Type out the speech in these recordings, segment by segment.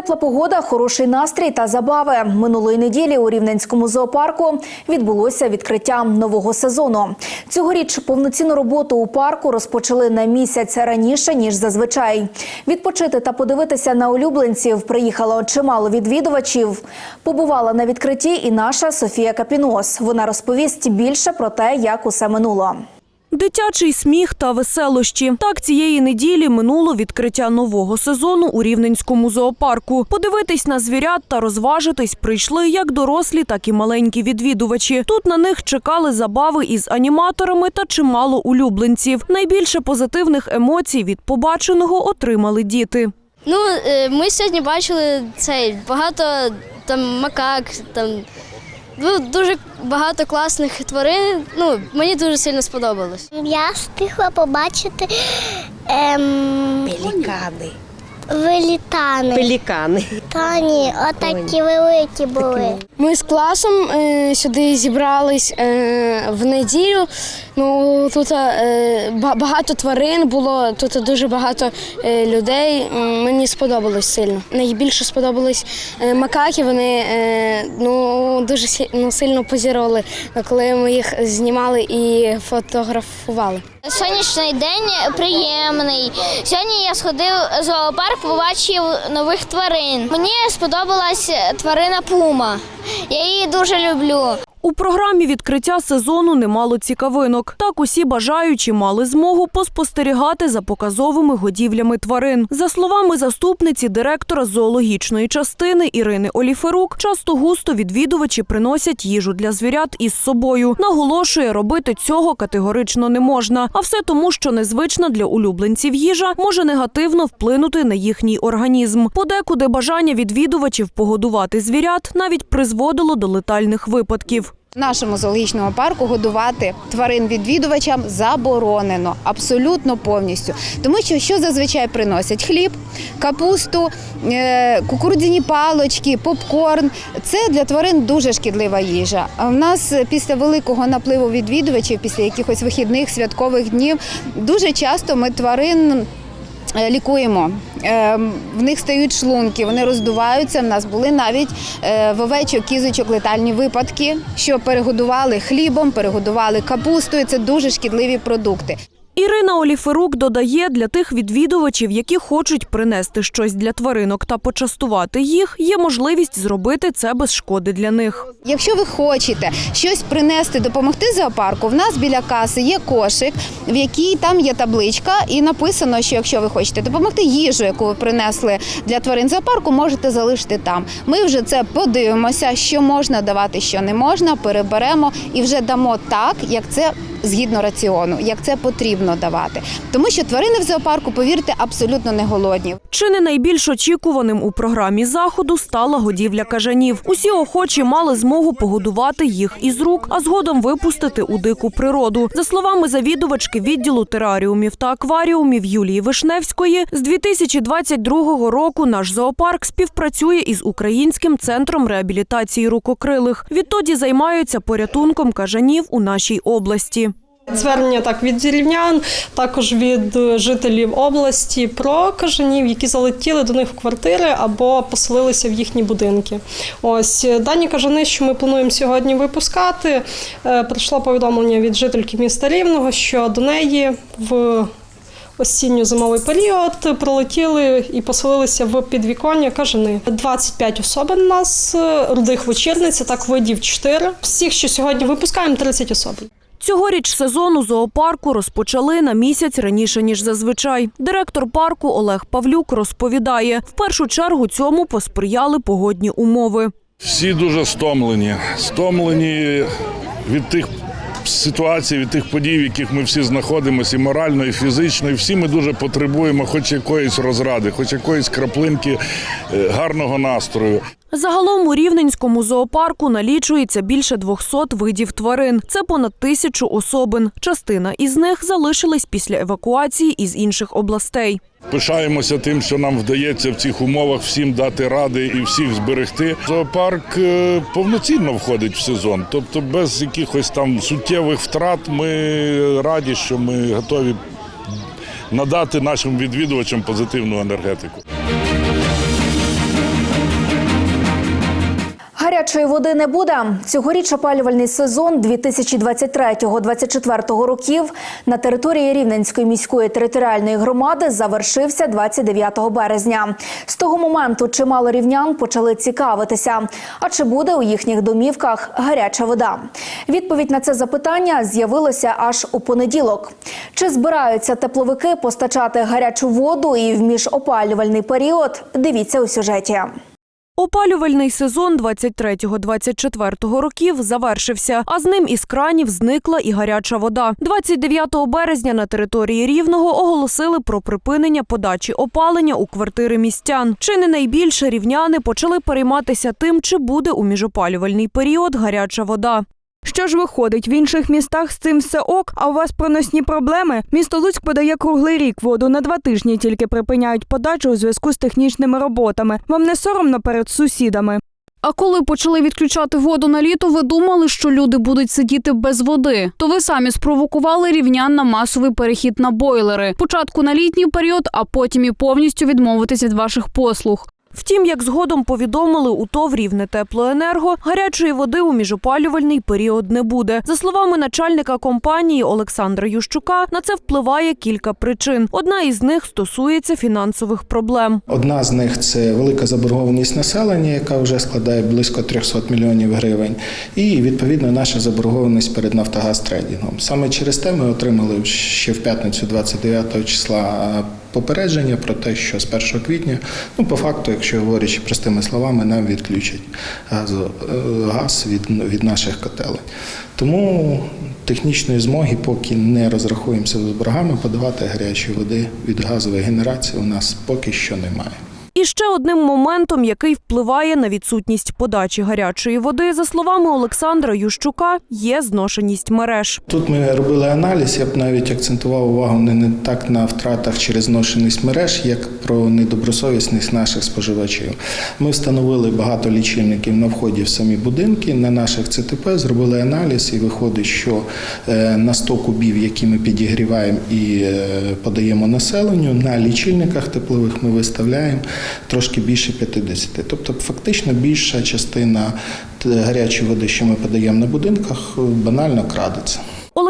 Тепла погода, хороший настрій та забави. Минулої неділі у Рівненському зоопарку відбулося відкриття нового сезону. Цьогоріч повноцінну роботу у парку розпочали на місяць раніше ніж зазвичай. Відпочити та подивитися на улюбленців приїхало чимало відвідувачів. Побувала на відкритті і наша Софія Капінос. Вона розповість більше про те, як усе минуло. Дитячий сміх та веселощі. Так цієї неділі минуло відкриття нового сезону у Рівненському зоопарку. Подивитись на звірят та розважитись прийшли як дорослі, так і маленькі відвідувачі. Тут на них чекали забави із аніматорами та чимало улюбленців. Найбільше позитивних емоцій від побаченого отримали діти. Ну, е, ми сьогодні бачили цей багато там макак, там ну, дуже багато класних тварин. Ну, мені дуже сильно сподобалось. Я встигла побачити ем, Пелікани. Велітани. Пелікани. Тані, отакі великі були. Ми з класом е, сюди зібрались е, в неділю. Ну тут е, багато тварин було, тут дуже багато е, людей. Мені сподобалось сильно. Найбільше сподобались е, макаки. Вони е, ну дуже ну, сильно позірували, коли ми їх знімали і фотографували. Сонячний день приємний. Сьогодні я сходив в зоопарк, побачив нових тварин. Мені сподобалась тварина пума. Я її дуже люблю. У програмі відкриття сезону немало цікавинок. Так усі бажаючі мали змогу поспостерігати за показовими годівлями тварин. За словами заступниці директора зоологічної частини Ірини Оліферук, часто густо відвідувачі приносять їжу для звірят із собою. Наголошує, робити цього категорично не можна. А все тому, що незвична для улюбленців їжа може негативно вплинути на їхній організм. Подекуди бажання відвідувачів погодувати звірят навіть призводило до летальних випадків. Нашому зоологічному парку годувати тварин відвідувачам заборонено абсолютно повністю. Тому що що зазвичай приносять хліб, капусту, е, кукурудзяні палочки, попкорн. Це для тварин дуже шкідлива їжа. В нас після великого напливу відвідувачів, після якихось вихідних святкових днів, дуже часто ми тварин. Е, Лікуємо, Е, в них стають шлунки, вони роздуваються. В нас були навіть вовечок, в овечок, кізочок летальні випадки, що перегодували хлібом, перегодували капустою. Це дуже шкідливі продукти. Ірина Оліферук додає, для тих відвідувачів, які хочуть принести щось для тваринок та почастувати їх, є можливість зробити це без шкоди для них. Якщо ви хочете щось принести, допомогти зоопарку, в нас біля каси є кошик, в якій там є табличка, і написано, що якщо ви хочете допомогти їжу, яку ви принесли для тварин зоопарку, можете залишити там. Ми вже це подивимося, що можна давати, що не можна, переберемо і вже дамо так, як це згідно раціону, як це потрібно давати. Тому що тварини в зоопарку, повірте, абсолютно не голодні. Чи не найбільш очікуваним у програмі заходу стала годівля кажанів. Усі охочі мали змогу погодувати їх із рук, а згодом випустити у дику природу. За словами завідувачки відділу тераріумів та акваріумів Юлії Вишневської, з 2022 року наш зоопарк співпрацює із українським центром реабілітації рукокрилих. Відтоді займаються порятунком кажанів у нашій області. Звернення так від рівнян, також від е, жителів області про кажанів, які залетіли до них в квартири або поселилися в їхні будинки. Ось е, дані кажани, що ми плануємо сьогодні випускати. е, Прийшло повідомлення від жительки міста Рівного, що до неї в осінньо-зимовий період прилетіли і поселилися в підвіконня кажани. 25 особин у нас, рудих вечірниць, так видів 4. Всіх, що сьогодні випускаємо, 30 особин. Цьогоріч сезон у зоопарку розпочали на місяць раніше ніж зазвичай. Директор парку Олег Павлюк розповідає, в першу чергу цьому посприяли погодні умови. Всі дуже стомлені. Стомлені від тих ситуацій, від тих подій, в яких ми всі знаходимося, і морально, і фізично. І всі ми дуже потребуємо хоч якоїсь розради, хоч якоїсь краплинки е, гарного настрою. Загалом у Рівненському зоопарку налічується більше 200 видів тварин. Це понад тисячу особин. Частина із них залишились після евакуації із інших областей. Пишаємося тим, що нам вдається в цих умовах всім дати ради і всіх зберегти. Зоопарк е, повноцінно входить в сезон, тобто без якихось там суттєвих втрат. Ми раді, що ми готові надати нашим відвідувачам позитивну енергетику. Гарячої води не буде. Цьогоріч опалювальний сезон 2023-2024 років на території Рівненської міської територіальної громади завершився 29 березня. З того моменту чимало рівнян почали цікавитися, а чи буде у їхніх домівках гаряча вода? Відповідь на це запитання з'явилося аж у понеділок. Чи збираються тепловики постачати гарячу воду і в міжопалювальний період? Дивіться у сюжеті. Опалювальний сезон 23-24 років завершився, а з ним із кранів зникла і гаряча вода. 29 березня на території Рівного оголосили про припинення подачі опалення у квартири містян. Чи не найбільше рівняни почали перейматися тим, чи буде у міжопалювальний період гаряча вода. Що ж виходить, в інших містах з цим все ок, а у вас проносні проблеми? Місто Луцьк подає круглий рік воду. На два тижні тільки припиняють подачу у зв'язку з технічними роботами. Вам не соромно перед сусідами? А коли почали відключати воду на літо, ви думали, що люди будуть сидіти без води. То ви самі спровокували рівнян на масовий перехід на бойлери. Спочатку на літній період, а потім і повністю відмовитись від ваших послуг. Втім, як згодом повідомили у ТОВ «Рівне теплоенерго, гарячої води у міжопалювальний період не буде. За словами начальника компанії Олександра Ющука, на це впливає кілька причин. Одна із них стосується фінансових проблем. Одна з них це велика заборгованість населення, яка вже складає близько 300 мільйонів гривень, і відповідно наша заборгованість перед Нафтогаз трейдингом. Саме через те ми отримали ще в п'ятницю, 29 числа. Попередження про те, що з 1 квітня, ну по факту, якщо говорячи простими словами, нам відключать газу, е, газ від, від наших котелень. Тому технічної змоги, поки не розрахуємося з боргами, подавати гарячої води від газової генерації у нас поки що немає. І ще одним моментом, який впливає на відсутність подачі гарячої води, за словами Олександра Ющука, є зношеність мереж. Тут ми робили аналіз, я б навіть акцентував увагу не, так на втратах через зношеність мереж, як про недобросовісність наших споживачів. Ми встановили багато лічильників на вході в самі будинки, на наших ЦТП зробили аналіз, і виходить, що е, на 100 кубів, які ми підігріваємо і е, подаємо населенню, на лічильниках теплових ми виставляємо трошки більше 50. Тобто, фактично більша частина гарячої води, що ми подаємо на будинках, банально крадеться.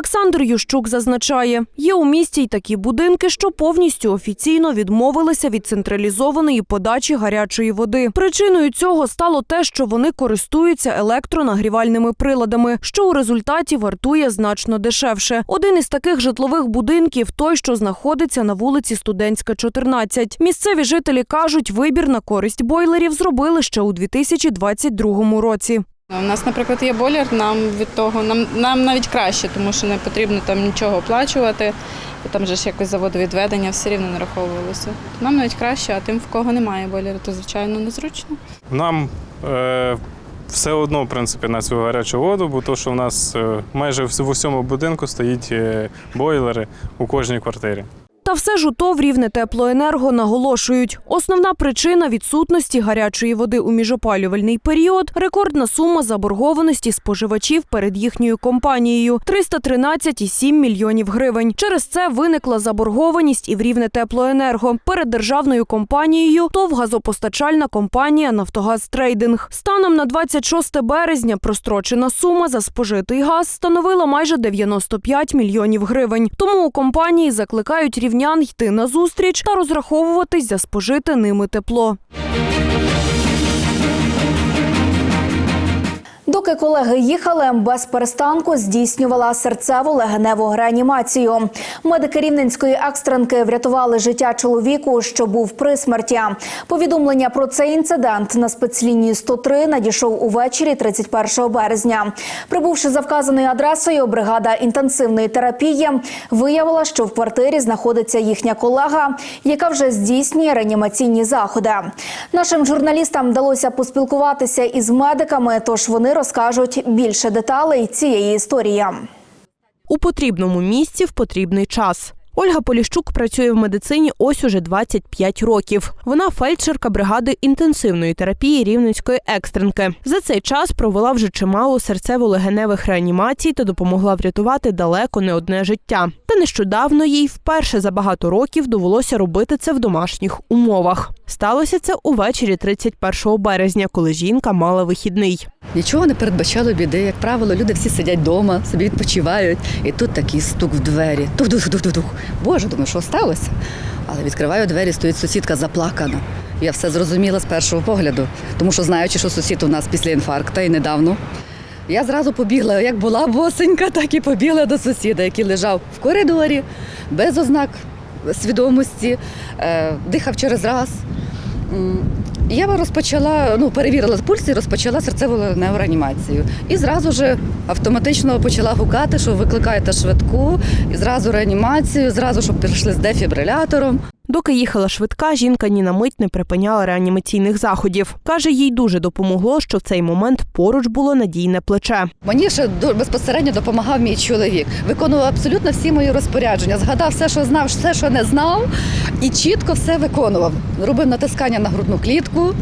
Олександр Ющук зазначає, є у місті й такі будинки, що повністю офіційно відмовилися від централізованої подачі гарячої води. Причиною цього стало те, що вони користуються електронагрівальними приладами, що у результаті вартує значно дешевше. Один із таких житлових будинків той, що знаходиться на вулиці Студентська, 14. Місцеві жителі кажуть, вибір на користь бойлерів зробили ще у 2022 році. У нас, наприклад, є бойлер, нам від того нам, нам навіть краще, тому що не потрібно там нічого оплачувати, бо там же ж якось заводовідведення все рівно нараховувалося. Нам навіть краще, а тим, в кого немає бойлера, то звичайно незручно. Нам е, все одно, в принципі, на цю гарячу воду, бо то, що в нас е, майже в усьому будинку стоїть е, бойлери у кожній квартирі. Та все ж у ТОВ «Рівне теплоенерго наголошують. Основна причина відсутності гарячої води у міжопалювальний період – рекордна сума заборгованості споживачів перед їхньою компанією – 313,7 мільйонів гривень. Через це виникла заборгованість і в «Рівне теплоенерго перед державною компанією ТОВ «Газопостачальна компанія «Нафтогаз Трейдинг». Станом на 26 березня прострочена сума за спожитий газ становила майже 95 мільйонів гривень. Тому у компанії закликають рівнян йти на зустріч та розраховуватись за спожите ними тепло. Доки колеги їхали, без перестанку здійснювала серцево-легеневу реанімацію. Медики рівненської екстренки врятували життя чоловіку, що був при смерті. Повідомлення про цей інцидент на спецлінії 103 надійшов увечері 31 березня. Прибувши за вказаною адресою, бригада інтенсивної терапії виявила, що в квартирі знаходиться їхня колега, яка вже здійснює реанімаційні заходи. Нашим журналістам вдалося поспілкуватися із медиками, тож вони розкажуть більше деталей цієї історії. У потрібному місці в потрібний час. Ольга Поліщук працює в медицині ось уже 25 років. Вона фельдшерка бригади інтенсивної терапії рівненської екстренки. За цей час провела вже чимало серцево-легеневих реанімацій та допомогла врятувати далеко не одне життя. Та нещодавно їй вперше за багато років довелося робити це в домашніх умовах. Сталося це увечері 31 березня, коли жінка мала вихідний. Нічого не передбачало біди. Як правило, люди всі сидять вдома, собі відпочивають. І тут такий стук в двері. Тух-тух-тух-тух. Боже, думаю, що сталося? Але відкриваю двері, стоїть сусідка заплакана. Я все зрозуміла з першого погляду, тому що знаючи, що сусід у нас після інфаркта і недавно. Я зразу побігла, як була босенька, так і побігла до сусіда, який лежав в коридорі, без ознак свідомості, е, дихав через раз. Я розпочала, ну, перевірила пульс і розпочала серцеву легеневу реанімацію. І зразу ж автоматично почала гукати, що викликаєте швидку, і зразу реанімацію, зразу, щоб прийшли з дефібрилятором. Доки їхала швидка, жінка ні на мить не припиняла реанімаційних заходів. Каже, їй дуже допомогло, що в цей момент поруч було надійне плече. Мені ще безпосередньо допомагав мій чоловік. Виконував абсолютно всі мої розпорядження. Згадав все, що знав, все, що не знав, і чітко все виконував. Робив натискання на грудну клітку,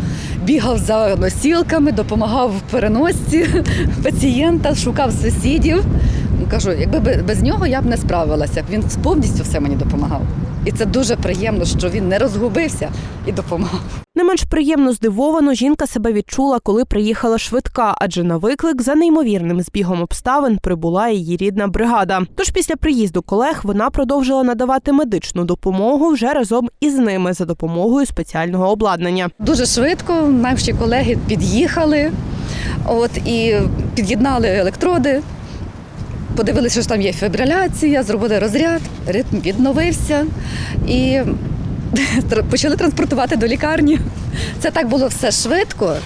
бігав за носілками, допомагав в переносці пацієнта, шукав сусідів. Кажу, якби без нього я б не справилася. Він повністю все мені допомагав. І це дуже приємно, що він не розгубився і допомагав. Не менш приємно здивовано жінка себе відчула, коли приїхала швидка, адже на виклик за неймовірним збігом обставин прибула її рідна бригада. Тож після приїзду колег вона продовжила надавати медичну допомогу вже разом із ними за допомогою спеціального обладнання. Дуже швидко наші колеги під'їхали, от і під'єднали електроди. Подивилися, що там є фібриляція, зробили розряд, ритм відновився і почали транспортувати до лікарні. Це так було все швидко,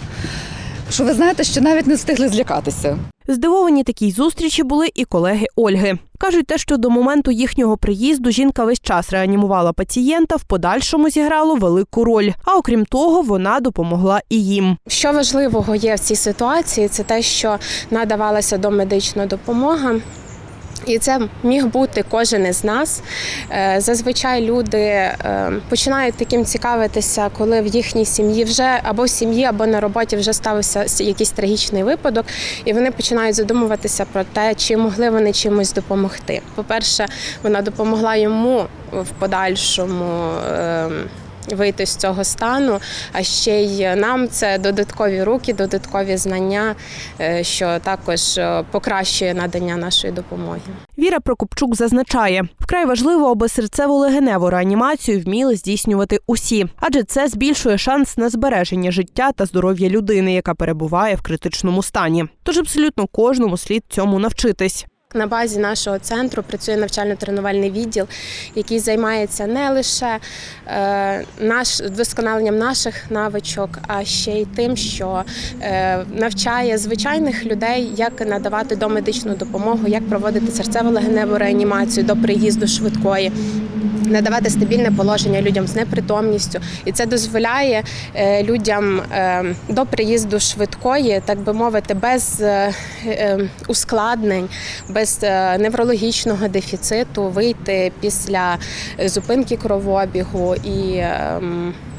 що ви знаєте, що навіть не встигли злякатися. Здивовані такій зустрічі були і колеги Ольги. Кажуть, те, що до моменту їхнього приїзду жінка весь час реанімувала пацієнта, в подальшому зіграло велику роль. А окрім того, вона допомогла і їм. Що важливого є в цій ситуації, це те, що надавалася домедична допомога. І це міг бути кожен із нас. Е, Зазвичай люди е, починають таким цікавитися, коли в їхній сім'ї вже або в сім'ї, або на роботі вже стався якийсь трагічний випадок, і вони починають задумуватися про те, чи могли вони чимось допомогти. По-перше, вона допомогла йому в подальшому. Вийти з цього стану, а ще й нам це додаткові руки, додаткові знання, е, що також е, покращує надання нашої допомоги. Віра Прокопчук зазначає, вкрай важливо, аби серцево-легеневу реанімацію вміли здійснювати усі, адже це збільшує шанс на збереження життя та здоров'я людини, яка перебуває в критичному стані. Тож абсолютно кожному слід цьому навчитись. На базі нашого центру працює навчально-тренувальний відділ, який займається не лише е, наш вдосконаленням наших навичок, а ще й тим, що е, навчає звичайних людей, як надавати домедичну допомогу, як проводити серцево-легеневу реанімацію до приїзду швидкої. Надавати стабільне положення людям з непритомністю, і це дозволяє е, людям до приїзду швидкої, так би мовити, без ускладнень, е, неврологічного дефіциту вийти після зупинки кровообігу і е,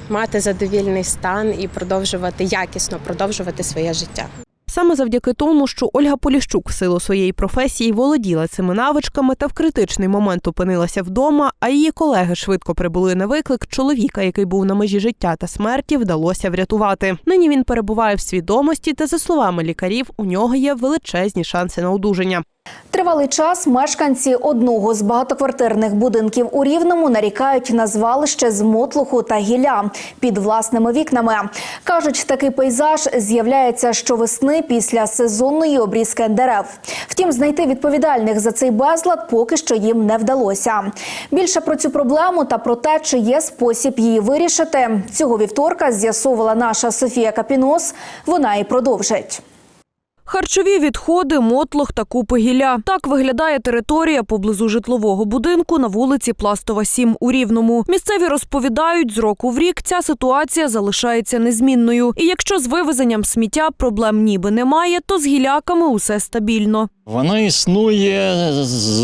мати задовільний стан і продовжувати якісно продовжувати своє життя. Саме завдяки тому, що Ольга Поліщук в силу своєї професії володіла цими навичками та в критичний момент опинилася вдома, а її колеги швидко прибули на виклик. Чоловіка, який був на межі життя та смерті, вдалося врятувати. Нині він перебуває в свідомості, та за словами лікарів, у нього є величезні шанси на одужання. Тривалий час мешканці одного з багатоквартирних будинків у Рівному нарікають на звалище з мотлуху та гілля під власними вікнами. Кажуть, такий пейзаж з'являється щовесни після сезонної обрізки дерев. Втім, знайти відповідальних за цей безлад поки що їм не вдалося. Більше про цю проблему та про те, чи є спосіб її вирішити, цього вівторка з'ясовувала наша Софія Капінос. Вона і продовжить. Харчові відходи, мотлох та купи гілля. Так виглядає територія поблизу житлового будинку на вулиці Пластова 7 у Рівному. Місцеві розповідають, з року в рік ця ситуація залишається незмінною. І якщо з вивезенням сміття проблем ніби немає, то з гіляками усе стабільно. Вона існує з,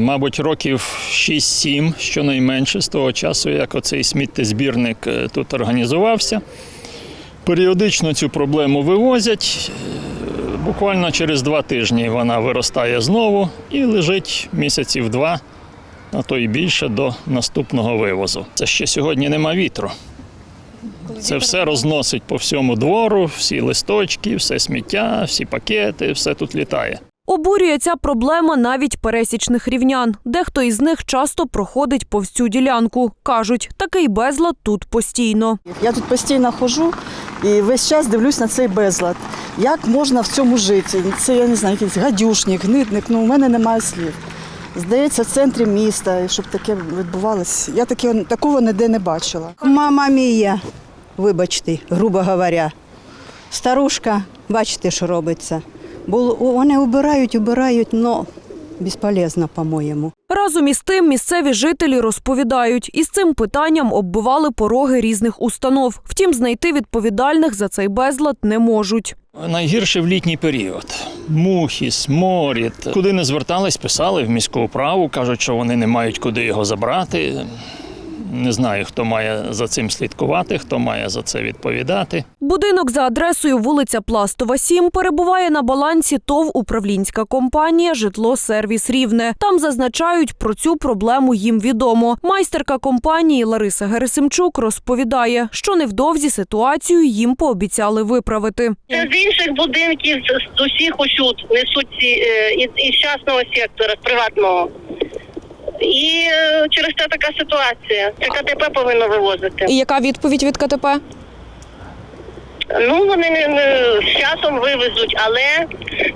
мабуть, років 6-7, щонайменше з того часу, як оцей сміттєзбірник е, тут організувався. Періодично цю проблему вивозять. Буквально через два тижні вона виростає знову і лежить місяців два, а то і більше до наступного вивозу. Це ще сьогодні нема вітру. Це все розносить по всьому двору, всі листочки, все сміття, всі пакети, все тут літає. Обурює ця проблема навіть пересічних рівнян. Дехто із них часто проходить повз цю ділянку. Кажуть, такий безлад тут постійно. Я тут постійно ходжу і весь час дивлюсь на цей безлад. Як можна в цьому жити? Це я не знаю, якийсь гадюшник, гнитник. Ну у мене немає слів. Здається, в центрі міста, щоб таке відбувалося. Я таке, такого ніде не бачила. Мама мія, вибачте, грубо говоря. Старушка, бачите, що робиться. Бо вони обирають, обирають, але безполезно, по-моєму. Разом із тим місцеві жителі розповідають, із цим питанням оббивали пороги різних установ. Втім, знайти відповідальних за цей безлад не можуть. Найгірше в літній період. Мухи, сморід. Куди не звертались, писали в міську управу, кажуть, що вони не мають куди його забрати. Не знаю, хто має за цим слідкувати, хто має за це відповідати. Будинок за адресою вулиця Пластова 7 перебуває на балансі ТОВ управлінська компанія Житло Сервіс Рівне. Там зазначають про цю проблему їм відомо. Майстерка компанії Лариса Герасимчук розповідає, що невдовзі ситуацію їм пообіцяли виправити. З інших будинків, з- з усіх усюд несуть е, із, із частного сектора, з приватного. І е, через те така ситуація. Це КТП повинно вивозити. І яка відповідь від КТП? Ну вони не, не з часом вивезуть, але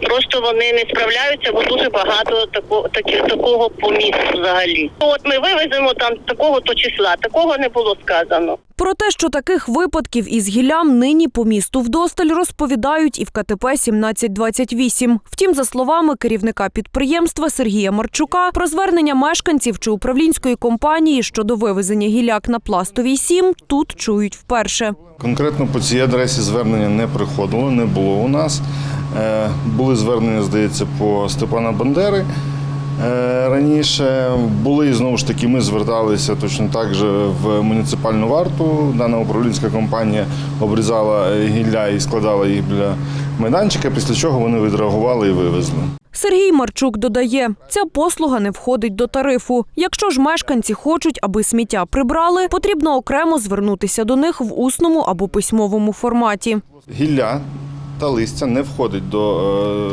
просто вони не справляються, бо дуже багато тако, такі, такого по місту взагалі. От ми вивеземо там такого то числа, такого не було сказано. Про те, що таких випадків із гіллям нині по місту вдосталь розповідають і в КТП 1728. Втім, за словами керівника підприємства Сергія Марчука, про звернення мешканців чи управлінської компанії щодо вивезення гіляк на пластовій 7 тут чують вперше. Конкретно по цій адресі звернення не приходило, не було у нас. Е, Були звернення, здається, по Степана Бандери. Е, Раніше були знову ж таки, ми зверталися точно так же в муніципальну варту. Дана управлінська компанія обрізала е, гілля і складала їх біля майданчика, після чого вони відреагували і вивезли. Сергій Марчук додає, ця послуга не входить до тарифу. Якщо ж мешканці хочуть, аби сміття прибрали, потрібно окремо звернутися до них в усному або письмовому форматі. Гілля та листя не входить до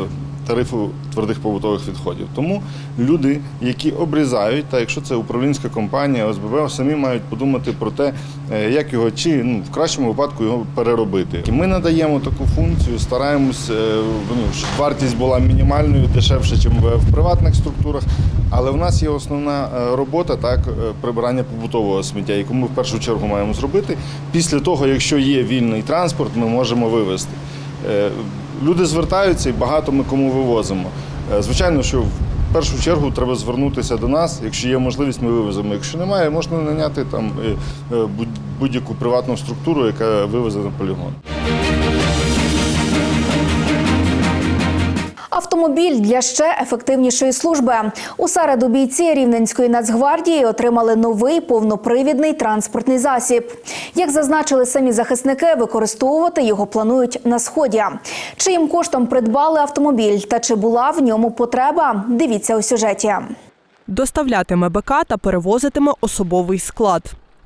е, тарифу твердих побутових відходів. Тому люди, які обрізають, та якщо це управлінська компанія, ОСББ, самі мають подумати про те, е, як його чи ну, в кращому випадку його переробити. І ми надаємо таку функцію, стараємось, е, ну, щоб вартість була мінімальною, дешевше, ніж в приватних структурах. Але в нас є основна е, робота так прибирання побутового сміття, яку ми в першу чергу маємо зробити. Після того, якщо є вільний транспорт, ми можемо вивезти. Люди звертаються і багато ми кому вивозимо. Е, Звичайно, що в першу чергу треба звернутися до нас. Якщо є можливість, ми вивеземо. Якщо немає, можна наняти там е, е, будь- будь-яку приватну структуру, яка вивезе на полігон. Автомобіль для ще ефективнішої служби. У середу бійці Рівненської нацгвардії отримали новий повнопривідний транспортний засіб. Як зазначили самі захисники, використовувати його планують на сході. Чиїм коштом придбали автомобіль та чи була в ньому потреба? Дивіться у сюжеті. Доставлятиме БК та перевозитиме особовий склад.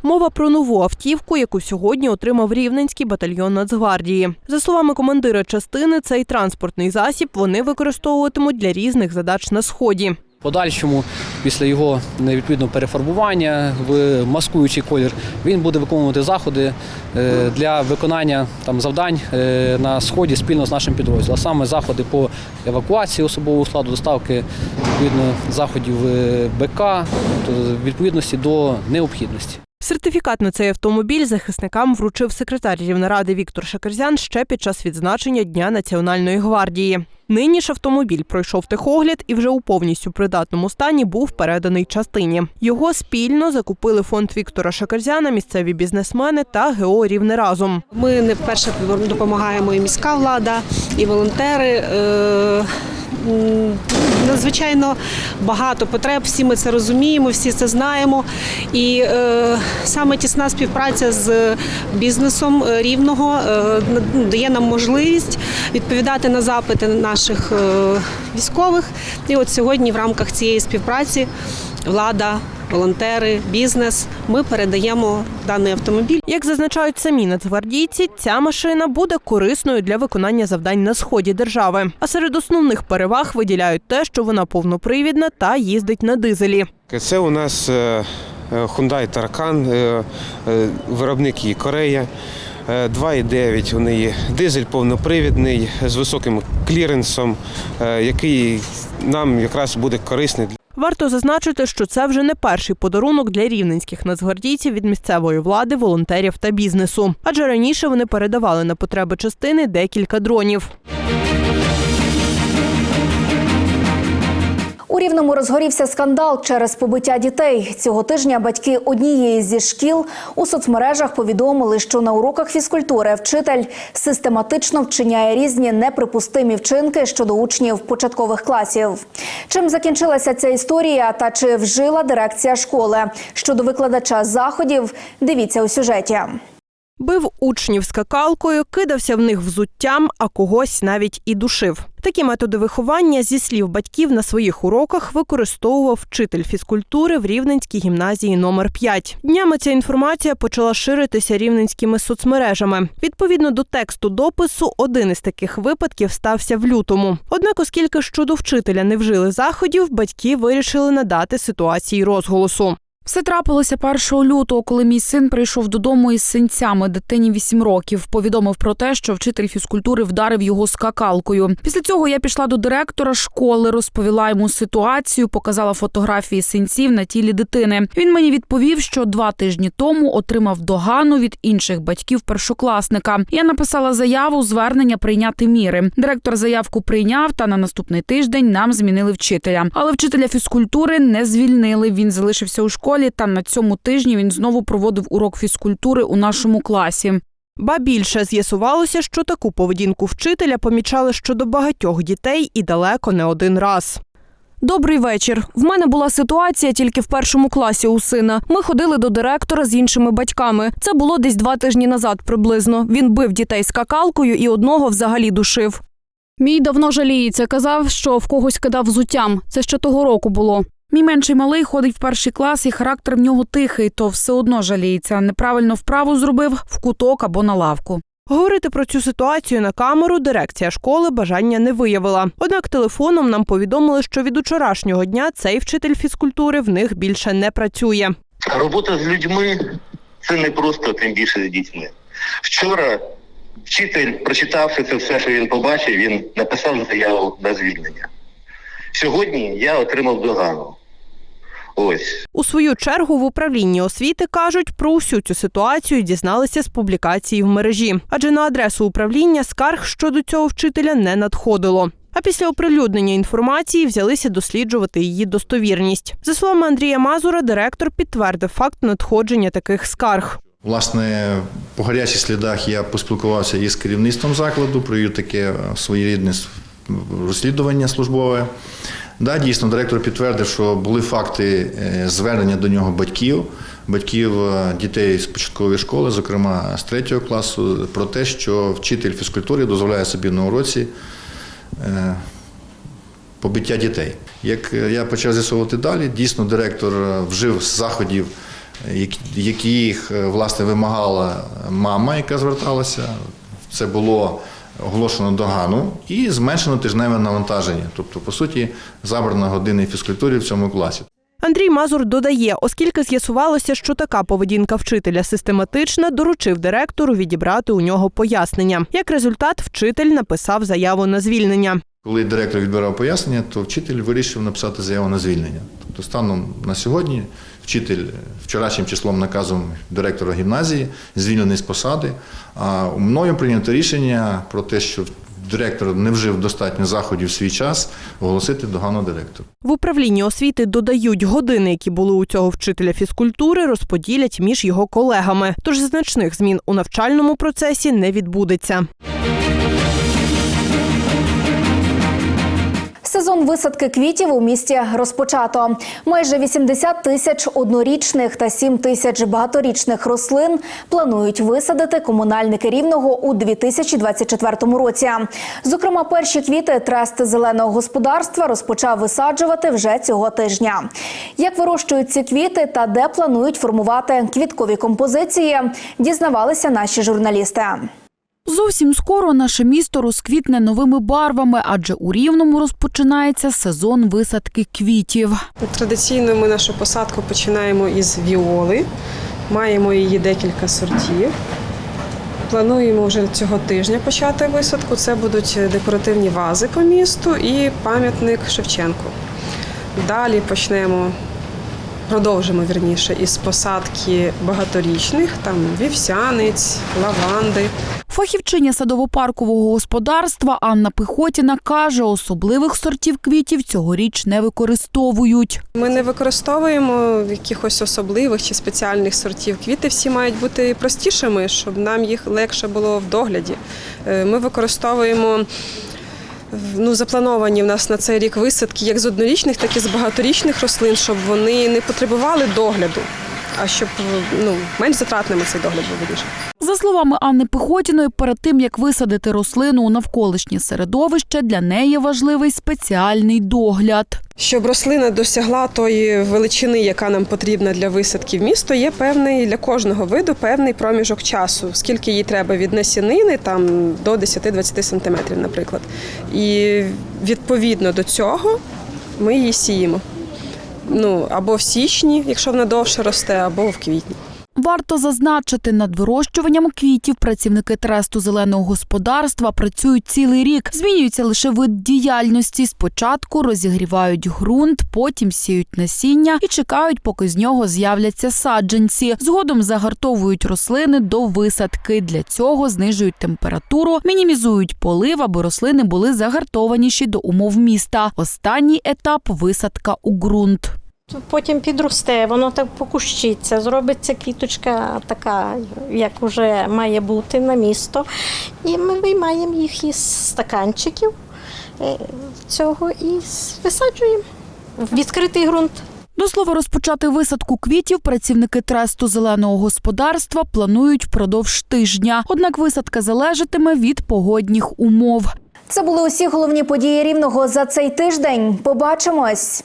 Мова про нову автівку, яку сьогодні отримав Рівненський батальйон Нацгвардії. За словами командира частини, цей транспортний засіб вони використовуватимуть для різних задач на сході. Подальшому, після його відповідно перефарбування в маскуючий колір, він буде виконувати заходи е, для виконання там завдань е, на сході спільно з нашим підрозділом. А саме заходи по евакуації особового складу, доставки відповідно заходів е, БК, тобто відповідності до необхідності. Сертифікат на цей автомобіль захисникам вручив секретар Рівнеради Віктор Шакерзян ще під час відзначення Дня Національної гвардії. Нині ж автомобіль пройшов техогляд і вже у повністю придатному стані був переданий частині. Його спільно закупили фонд Віктора Шакерзяна, місцеві бізнесмени та ГО Рівне разом. Ми не вперше допомагаємо і міська влада, і волонтери. Е, Надзвичайно багато потреб, всі ми це розуміємо, всі це знаємо. І е, саме тісна співпраця з бізнесом е, рівного е, дає нам можливість відповідати на запити наших е, військових. І от сьогодні в рамках цієї співпраці влада, волонтери, бізнес ми передаємо даний автомобіль. Як зазначають самі нацгвардійці, ця машина буде корисною для виконання завдань на сході держави. А серед основних переваг виділяють те, що вона повнопривідна та їздить на дизелі. Це у нас е, е, Hyundai Tarkan, е, виробник її Корея. Е, 2,9 у неї дизель повнопривідний з високим кліренсом, е, який нам якраз буде корисний. Варто зазначити, що це вже не перший подарунок для рівненських нацгвардійців від місцевої влади, волонтерів та бізнесу. Адже раніше вони передавали на потреби частини декілька дронів. У Рівному розгорівся скандал через побиття дітей. Цього тижня батьки однієї зі шкіл у соцмережах повідомили, що на уроках фізкультури вчитель систематично вчиняє різні неприпустимі вчинки щодо учнів початкових класів. Чим закінчилася ця історія та чи вжила дирекція школи щодо викладача заходів? Дивіться у сюжеті. Бив учнів скакалкою, кидався в них взуттям, а когось навіть і душив. Такі методи виховання, зі слів батьків, на своїх уроках використовував вчитель фізкультури в Рівненській гімназії номер 5 Днями ця інформація почала ширитися рівненськими соцмережами. Відповідно до тексту допису, один із таких випадків стався в лютому. Однак, оскільки щодо вчителя не вжили заходів, батьки вирішили надати ситуації розголосу. Все трапилося 1 лютого, коли мій син прийшов додому із синцями дитині 8 років. Повідомив про те, що вчитель фізкультури вдарив його скакалкою. Після цього я пішла до директора школи, розповіла йому ситуацію, показала фотографії синців на тілі дитини. Він мені відповів, що два тижні тому отримав догану від інших батьків першокласника. Я написала заяву, звернення прийняти міри. Директор заявку прийняв, та на наступний тиждень нам змінили вчителя. Але вчителя фізкультури не звільнили. Він залишився у школі. Та на цьому тижні він знову проводив урок фізкультури у нашому класі. Ба більше з'ясувалося, що таку поведінку вчителя помічали щодо багатьох дітей і далеко не один раз. Добрий вечір. В мене була ситуація тільки в першому класі у сина. Ми ходили до директора з іншими батьками. Це було десь два тижні назад приблизно. Він бив дітей скакалкою і одного взагалі душив. Мій давно жаліється. Казав, що в когось кидав взуттям. Це ще того року було. Мій менший малий ходить в перший клас, і характер в нього тихий, то все одно жаліється. Неправильно вправу зробив в куток або на лавку. Говорити про цю ситуацію на камеру дирекція школи бажання не виявила. Однак телефоном нам повідомили, що від учорашнього дня цей вчитель фізкультури в них більше не працює. Робота з людьми це не просто тим більше з дітьми. Вчора вчитель, прочитавши це все, що він побачив, він написав заяву на звільнення. Сьогодні я отримав догану. Ось. У свою чергу в управлінні освіти кажуть, про усю цю ситуацію дізналися з публікації в мережі, адже на адресу управління скарг щодо цього вчителя не надходило. А після оприлюднення інформації взялися досліджувати її достовірність. За словами Андрія Мазура, директор підтвердив факт надходження таких скарг. Власне, по гарячих слідах я поспілкувався із керівництвом закладу, провів таке своєрідне розслідування службове. Да, дійсно, директор підтвердив, що були факти е, звернення до нього батьків, батьків е, дітей з початкової школи, зокрема з третього класу, про те, що вчитель фізкультури дозволяє собі на уроці е, побиття дітей. Як я почав з'ясовувати далі, дійсно директор вжив заходів які- е, власне вимагала мама, яка зверталася. Це було оголошено догану і зменшено тижневе навантаження. Тобто, по суті, забрано години фізкультури в цьому класі. Андрій Мазур додає, оскільки з'ясувалося, що така поведінка вчителя систематична, доручив директору відібрати у нього пояснення. Як результат, вчитель написав заяву на звільнення. Коли директор відбирав пояснення, то вчитель вирішив написати заяву на звільнення. Тобто, станом на сьогодні вчитель вчорашнім числом наказом директора гімназії звільнений з посади. А мною прийнято рішення про те, що директор не вжив достатньо заходів в свій час, оголосити догану директору. В управлінні освіти додають години, які були у цього вчителя фізкультури, розподілять між його колегами. Тож значних змін у навчальному процесі не відбудеться. Сезон висадки квітів у місті розпочато. Майже 80 тисяч однорічних та 7 тисяч багаторічних рослин планують висадити комунальники рівного у 2024 році. Зокрема, перші квіти трест зеленого господарства розпочав висаджувати вже цього тижня. Як вирощують ці квіти та де планують формувати квіткові композиції, дізнавалися наші журналісти. Зовсім скоро наше місто розквітне новими барвами, адже у Рівному розпочинається сезон висадки квітів. Традиційно ми нашу посадку починаємо із віоли. Маємо її декілька сортів. Плануємо вже цього тижня почати висадку. Це будуть декоративні вази по місту і пам'ятник Шевченку. Далі почнемо, продовжимо вірніше із посадки багаторічних, там вівсяниць, лаванди. Фахівчиня садово-паркового господарства Анна Пихотіна каже, особливих сортів квітів цьогоріч не використовують. Ми не використовуємо якихось особливих чи спеціальних сортів. Квіти всі мають бути простішими, щоб нам їх легше було в догляді. Е, Ми використовуємо ну, заплановані в нас на цей рік висадки як з однорічних, так і з багаторічних рослин, щоб вони не потребували догляду, а щоб ну, менш затратними цей догляд був вірніше. Словами Анни Пихотіної, перед тим як висадити рослину у навколишнє середовище, для неї важливий спеціальний догляд. Щоб рослина досягла тої величини, яка нам потрібна для висадки в місто, є певний для кожного виду певний проміжок часу, скільки їй треба від насінини там до 10-20 сантиметрів, наприклад. І відповідно до цього ми її сіємо. Ну або в січні, якщо вона довше росте, або в квітні. Варто зазначити, над вирощуванням квітів працівники тресту зеленого господарства працюють цілий рік. Змінюється лише вид діяльності. Спочатку розігрівають ґрунт, потім сіють насіння і чекають, поки з нього з'являться саджанці. Згодом загартовують рослини до висадки. Для цього знижують температуру, мінімізують полив, аби рослини були загартованіші до умов міста. Останній етап висадка у ґрунт. Потім підросте, воно так покущиться, зробиться квіточка така, як вже має бути на місто. І ми виймаємо їх із стаканчиків е, цього і висаджуємо в відкритий ґрунт. До слова, розпочати висадку квітів працівники тресту зеленого господарства планують впродовж тижня. Однак висадка залежатиме від погодних умов. Це були усі головні події рівного за цей тиждень. Побачимось.